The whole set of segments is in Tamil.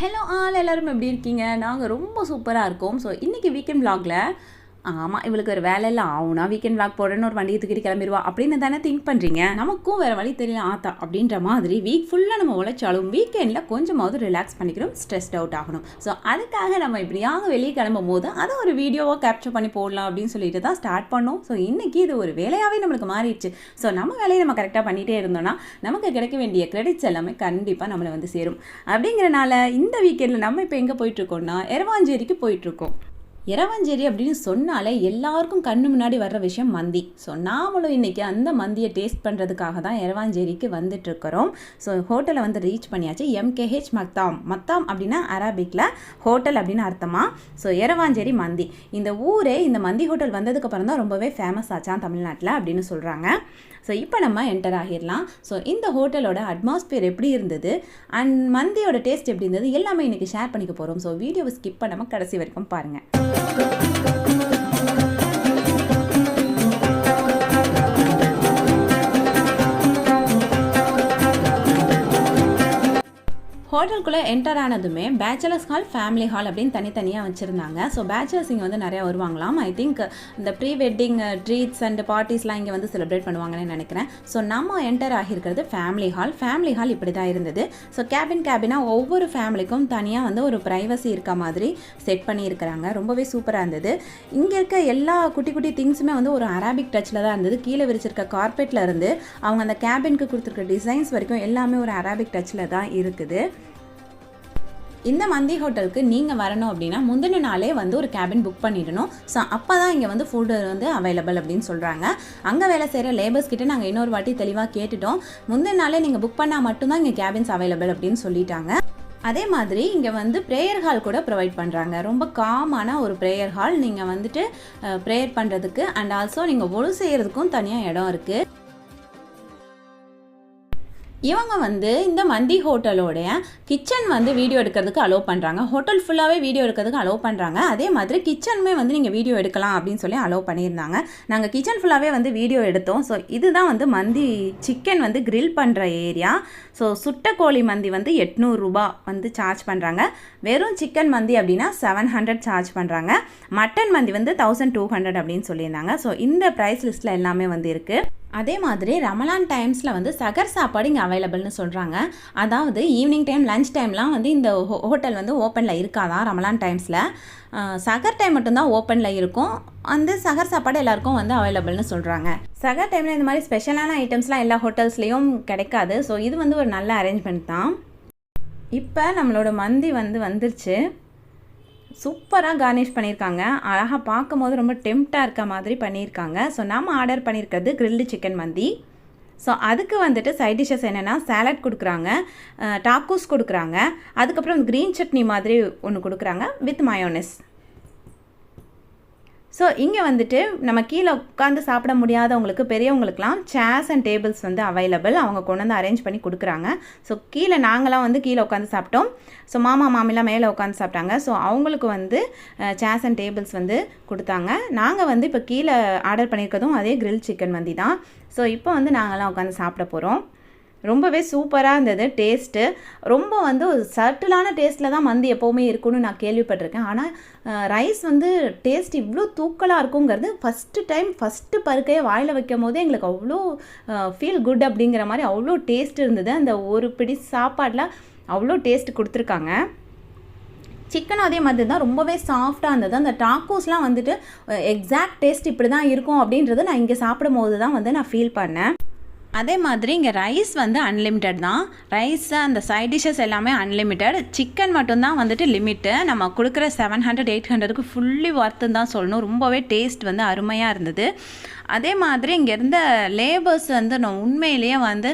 ஹலோ ஆல் எல்லாரும் எப்படி இருக்கீங்க? நாங்கள் ரொம்ப சூப்பராக இருக்கோம். ஸோ இன்றைக்கி வீக்கெண்ட் vlogல ஆமாம் இவளுக்கு ஒரு வேலை இல்லை. ஆகுனா வீக்கெண்ட் விளாக் போடுறேன்னு ஒரு வண்டியை தூக்கிட்டு கிளம்பிடுவா அப்படின்னு தானே திங்க் பண்ணுறீங்க நமக்கும் வேறு வழி தெரியல ஆத்தா. அப்படின்ற மாதிரி வீக் ஃபுல்லாக நம்ம உழைச்சாலும் வீக்கெண்டில் கொஞ்சமாவது ரிலாக்ஸ் பண்ணிக்கிறோம் ஸ்ட்ரெஸ்ட் அவுட் ஆகணும். ஸோ அதுக்காக நம்ம இப்படியாக வெளியே கிளம்பும் போது அதை ஒரு வீடியோவாக கேப்சர் பண்ணி போடலாம் அப்படின்னு சொல்லிட்டு தான் ஸ்டார்ட் பண்ணோம். ஸோ இன்றைக்கி இது ஒரு வேலையாகவே நம்மளுக்கு மாறிடுச்சு. ஸோ நம்ம வேலையை நம்ம கரெக்டாக பண்ணிகிட்டே இருந்தோம்னா நமக்கு கிடைக்க வேண்டிய கிரெடிட்ஸ் எல்லாமே கண்டிப்பாக நம்மளை வந்து சேரும். அப்படிங்கிறனால இந்த வீக்கெண்டில் நம்ம இப்போ எங்கே போயிட்டுருக்கோம்னா எரவாஞ்சேரிக்கு போயிட்டுருக்கோம் இரவஞ்சேரி அப்படின்னு சொன்னாலே எல்லாருக்கும் கண்ணு முன்னாடி வர்ற விஷயம் மந்தி. ஸோ நாமளும் இன்றைக்கி அந்த மந்தியை டேஸ்ட் பண்ணுறதுக்காக தான் எரவாஞ்சேரிக்கு வந்துட்டுருக்கிறோம். ஸோ ஹோட்டலை வந்து ரீச் பண்ணியாச்சு. எம்கேஹெச் மத்தாம். மத்தாம் அப்படின்னா அரபிக்கில் ஹோட்டல் அப்படின்னு அர்த்தமா? ஸோ எரவாஞ்சேரி மந்தி. இந்த ஊரே இந்த மந்தி ஹோட்டல் வந்ததுக்கப்புறம் தான் ரொம்பவே ஃபேமஸ் ஆச்சான் தமிழ்நாட்டில் அப்படின்னு சொல்கிறாங்க ஸோ இப்போ நம்ம என்டர் ஆகிடலாம். ஸோ இந்த ஹோட்டலோட அட்மாஸ்பியர் எப்படி இருந்தது? அண்ட் மந்தியோட டேஸ்ட் எப்படி இருந்தது? எல்லாமே இன்றைக்கி ஷேர் பண்ணிக்க போகிறோம் ஸோ வீடியோவை ஸ்கிப் பண்ணாமல் கடைசி வரைக்கும் பாருங்கள் Thank you. ஹோட்டலுக்குள்ளே என்டர் ஆனதுமே பேச்சுலர்ஸ் ஹால் ஃபேமிலி ஹால் அப்படின்னு தனித்தனியாக வச்சுருந்தாங்க. ஸோ பேச்சுலர்ஸ் இங்கே வந்து நிறையா வருவாங்களாம். ஐ திங்க் இந்த ப்ரீ வெட்டிங் ட்ரீட்ஸ் அண்ட் பார்ட்டிஸ்லாம் இங்கே வந்து செலிப்ரேட் பண்ணுவாங்கன்னு நினைக்கிறேன். ஸோ நம்ம என்டர் ஆகியிருக்கிறது ஃபேமிலி ஹால் ஃபேமிலி ஹால் இப்படி தான் இருந்தது ஸோ கேபின் கேபினாக ஒவ்வொரு ஃபேமிலிக்கும் தனியாக வந்து ஒரு ப்ரைவசி இருக்க மாதிரி செட் பண்ணியிருக்கிறாங்க. ரொம்பவே சூப்பராக இருந்தது. இங்கே இருக்க எல்லா குட்டி குட்டி திங்ஸுமே வந்து ஒரு அராபிக் டச்சில் தான் இருந்தது. கீழே விரிச்சிருக்க கார்பெட்டில் இருந்து அவங்க அந்த கேபினுக்கு கொடுத்துருக்க டிசைன்ஸ் வரைக்கும் எல்லாமே ஒரு அராபிக் டச்சில் தான் இருக்குது. இந்த மந்தி ஹோட்டலுக்கு நீங்கள் வரணும் அப்படின்னா முந்தின நாளே வந்து ஒரு கேபின் புக் பண்ணிடணும். ஸோ அப்போ தான் இங்கே வந்து ஃபுட்டு வந்து அவைலபிள் அப்படின்னு சொல்கிறாங்க அங்கே வேலை செய்கிற லேபர்ஸ் கிட்ட நாங்கள் இன்னொரு வாட்டி தெளிவாக கேட்டுட்டோம். முந்தின நாளே நீங்கள் புக் பண்ணால் மட்டும்தான் இங்கே கேபின்ஸ் அவைலபிள் அப்படின்னு சொல்லிட்டாங்க. அதே மாதிரி இங்கே வந்து ப்ரேயர் ஹால் கூட ப்ரொவைட் பண்ணுறாங்க ரொம்ப காமான ஒரு ப்ரேயர் ஹால் நீங்கள் வந்துட்டு ப்ரேயர் பண்ணுறதுக்கு அண்ட் ஆல்சோ நீங்கள் ஒழு செய்கிறதுக்கும் தனியாக இடம் இருக்குது இவங்க வந்து இந்த மந்தி ஹோட்டலோடைய கிச்சன் வந்து வீடியோ எடுக்கிறதுக்கு அலோவ் பண்ணுறாங்க ஹோட்டல் ஃபுல்லாகவே வீடியோ எடுக்கிறதுக்கு அலோவ் பண்ணுறாங்க அதே மாதிரி கிச்சனுமே வந்து நீங்கள் வீடியோ எடுக்கலாம் அப்படின்னு சொல்லி அலோவ் பண்ணியிருந்தாங்க. நாங்கள் கிச்சன் ஃபுல்லாகவே வந்து வீடியோ எடுத்தோம். ஸோ இதுதான் வந்து மந்தி சிக்கன் வந்து கிரில் பண்ணுற ஏரியா ஸோ சுட்ட கோழி மந்தி வந்து எட்நூறுரூபா வந்து சார்ஜ் பண்ணுறாங்க வெறும் சிக்கன் மந்தி அப்படின்னா செவன் ஹண்ட்ரட் சார்ஜ் பண்ணுறாங்க மட்டன் மந்தி வந்து தௌசண்ட் டூ ஹண்ட்ரட் அப்படின்னு சொல்லியிருந்தாங்க. ஸோ இந்த ப்ரைஸ் லிஸ்ட்டில் எல்லாமே வந்து இருக்குது அதே மாதிரி ரமலான் டைம்ஸில் வந்து சகர் சாப்பாடு இங்கே அவைலபிள்னு சொல்கிறாங்க அதாவது ஈவினிங் டைம் லஞ்ச் டைம்லாம் வந்து இந்த ஹோ- ஹோட்டல் வந்து ஓப்பனில் இருக்காதான் ரமலான் டைம்ஸில்? சகர் டைம் மட்டும்தான் ஓப்பனில் இருக்கும். அந்த சகர் சாப்பாடு எல்லாருக்கும் வந்து அவைலபிள்னு சொல்கிறாங்க சகர் டைமில் இந்த மாதிரி ஸ்பெஷலான ஐட்டம்ஸ்லாம் எல்லா ஹோட்டல்ஸ்லேயும் கிடைக்காது. ஸோ இது வந்து ஒரு நல்ல அரேஞ்ச்மெண்ட் தான். இப்போ நம்மளோட மந்தி வந்து வந்துருச்சு. சூப்பராக கார்னிஷ் பண்ணியிருக்காங்க. அழகாக பார்க்கும் போது ரொம்ப டெம்ப்டாக இருக்க மாதிரி பண்ணியிருக்காங்க. ஸோ நம்ம ஆர்டர் பண்ணியிருக்கிறது கிரில்டு சிக்கன் மந்தி. ஸோ அதுக்கு வந்துட்டு சைட் டிஷ்ஷஸ் என்னென்னா சாலட் கொடுக்குறாங்க டாக்கூஸ் கொடுக்குறாங்க. அதுக்கப்புறம் க்ரீன் சட்னி மாதிரி ஒன்று கொடுக்குறாங்க வித் மயோனஸ் ஸோ இங்கே வந்துட்டு நம்ம கீழே உட்காந்து சாப்பிட முடியாதவங்களுக்கு பெரியவங்களுக்குலாம் சேர்ஸ் அண்ட் டேபிள்ஸ் வந்து அவைலபிள் அவங்க கொண்டு வந்து அரேஞ்ச் பண்ணி கொடுக்குறாங்க. ஸோ கீழே நாங்களாம் வந்து கீழே உட்காந்து சாப்பிட்டோம். ஸோ மாமா மாமிலாம் மேலே உட்காந்து சாப்பிட்டாங்க. ஸோ அவங்களுக்கு வந்து சேர்ஸ் அண்ட் டேபிள்ஸ் வந்து கொடுத்தாங்க. நாங்கள் வந்து இப்போ கீழே ஆர்டர் பண்ணியிருக்கதும் அதே க்ரில் சிக்கன் வந்தி தான் ஸோ இப்போ வந்து நாங்களாம் உட்காந்து சாப்பிட போகிறோம் ரொம்பவே சூப்பராக இருந்தது டேஸ்ட்டு. ரொம்ப வந்து ஒரு சர்ட்டிலான டேஸ்ட்டில் தான் மந்தி எப்போவுமே இருக்கும்னு நான் கேள்விப்பட்டிருக்கேன். ஆனால் ரைஸ் வந்து டேஸ்ட் இவ்வளோ தூக்கலாக இருக்குங்கிறது ஃபஸ்ட்டு டைம் ஃபஸ்ட்டு பருக்கையை வாயில் வைக்கும் போதே எங்களுக்கு அவ்வளோ ஃபீல் குட் அப்படிங்கிற மாதிரி அவ்வளோ டேஸ்ட் இருந்தது. அந்த ஒரு பிடி சாப்பாடில் அவ்வளோ டேஸ்ட் கொடுத்துருக்காங்க. சிக்கன் அதே மாதிரி தான் ரொம்பவே சாஃப்டாக இருந்தது. அந்த டாக்கோஸ்லாம் வந்துட்டு எக்ஸாக்ட் டேஸ்ட் இப்படி தான் இருக்கும் அப்படின்றது நான் இங்கே சாப்பிடும் போது தான் வந்து நான் ஃபீல் பண்ணேன். அதே மாதிரி இங்கே ரைஸ் வந்து அன்லிமிட்டெட் தான். ரைஸ் அந்த சைட் டிஷ்ஷஸ் எல்லாமே அன்லிமிட்டெட் சிக்கன் மட்டும்தான் வந்துட்டு லிமிட்டு நம்ம கொடுக்குற செவன் ஹண்ட்ரட் எயிட் ஹண்ட்ரடுக்கு ஃபுல்லி ஒர்த்துன்னு தான் சொல்லணும். ரொம்பவே டேஸ்ட் வந்து அருமையாக இருந்தது. அதே மாதிரி இங்கே இருந்த லேபர்ஸ் வந்து நான் உண்மையிலேயே வந்து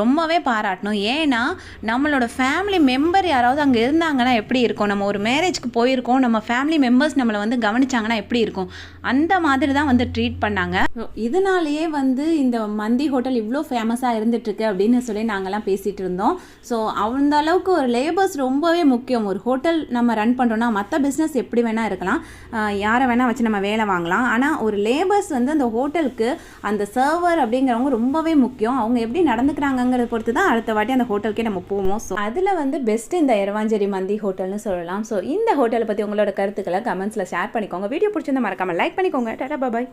ரொம்பவே பாராட்டணும். ஏன்னா நம்மளோட ஃபேமிலி மெம்பர் யாராவது அங்கே இருந்தாங்கன்னா எப்படி இருக்கும்? நம்ம ஒரு மேரேஜ்க்கு போயிருக்கோம் நம்ம ஃபேமிலி மெம்பர்ஸ் நம்மளை வந்து கவனிச்சாங்கன்னா எப்படி இருக்கும்? அந்த மாதிரி தான் வந்து ட்ரீட் பண்ணாங்க. இதனாலேயே வந்து இந்த மந்தி ஹோட்டல் இவ்வளோ ஃபேமஸாக இருந்துட்டுருக்கு அப்படின்னு சொல்லி நாங்கள்லாம் பேசிகிட்டு இருந்தோம். ஸோ அந்த அளவுக்கு ஒரு லேபர்ஸ் ரொம்பவே முக்கியம். ஒரு ஹோட்டல் நம்ம ரன் பண்ணுறோன்னா மற்ற பிஸ்னஸ் எப்படி வேணால் இருக்கலாம். யாரை வேணால் வச்சு நம்ம வேலை வாங்கலாம். ஆனால் ஒரு லேபர்ஸ் வந்து அந்த ஹோட்டலுக்கு அந்த சர்வர் அப்படிங்கிறவங்க ரொம்பவே முக்கியம். அவங்க எப்படி நடந்துக்கிறாங்கங்கிறத பொறுத்து தான் அடுத்த வாட்டி அந்த ஹோட்டலுக்கே நம்ம போவோம். ஸோ அதில் வந்து பெஸ்ட் இந்த இரவாஞ்சேரி மந்தி ஹோட்டல்னு சொல்லலாம். ஸோ இந்த ஹோட்டலை பற்றி உங்களோட கருத்துக்களை கமெண்ட்ஸில் ஷேர் பண்ணிக்கோங்க. வீடியோ பிடிச்சிருந்தா மறக்காமல் லைக் பண்ணிக்கோங்க. டாடா பாய்